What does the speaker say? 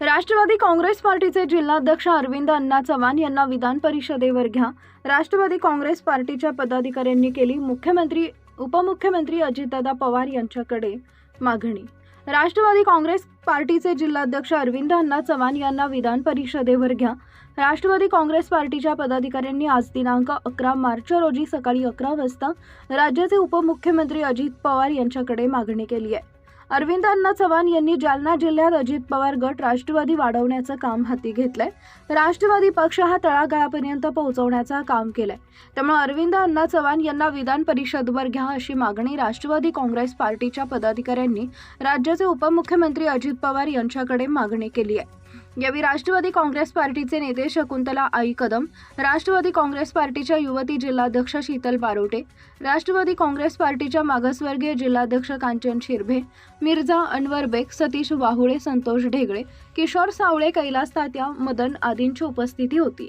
राष्ट्रवादी काँग्रेस पार्टीचे जिल्हाध्यक्ष अरविंद अण्णा चव्हाण यांना विधान परिषदेवर घ्या. राष्ट्रवादी काँग्रेस पार्टीच्या पदाधिकाऱ्यांनी केली मुख्यमंत्री उपमुख्यमंत्री अजितदादा पवार यांच्याकडे मागणी. राष्ट्रवादी काँग्रेस पार्टीचे जिल्हाध्यक्ष अरविंद अण्णा चव्हाण यांना विधान परिषदेवर घ्या. राष्ट्रवादी काँग्रेस पार्टीच्या पदाधिकाऱ्यांनी आज दिनांक अकरा मार्च रोजी सकाळी अकरा वाजता राज्याचे उपमुख्यमंत्री अजित पवार यांच्याकडे मागणी केली आहे. अरविंद अण्णा चव्हाण यांनी जालना जिल्ह्यात अजित पवार गट राष्ट्रवादी वाढवण्याचं काम हाती घेतलंय. राष्ट्रवादी पक्ष हा तळागाळापर्यंत पोहोचवण्याचं काम केलंय. त्यामुळे अरविंद अण्णा चव्हाण यांना विधान परिषदवर घ्या अशी मागणी राष्ट्रवादी काँग्रेस पार्टीच्या पदाधिकाऱ्यांनी राज्याचे उपमुख्यमंत्री अजित पवार यांच्याकडे मागणी केली आहे. यावेळी राष्ट्रवादी काँग्रेस पार्टीचे नेते शकुंतला आई कदम राष्ट्रवादी काँग्रेस पार्टीच्या युवती जिल्हाध्यक्ष शीतल बारोटे राष्ट्रवादी काँग्रेस पार्टीच्या मागासवर्गीय जिल्हाध्यक्ष कांचन शिरभे मिर्झा अनवर बेग सतीश वाहुळे संतोष ढेगळे किशोर सावळे कैलास तात्या मदन आदींची उपस्थिती होती.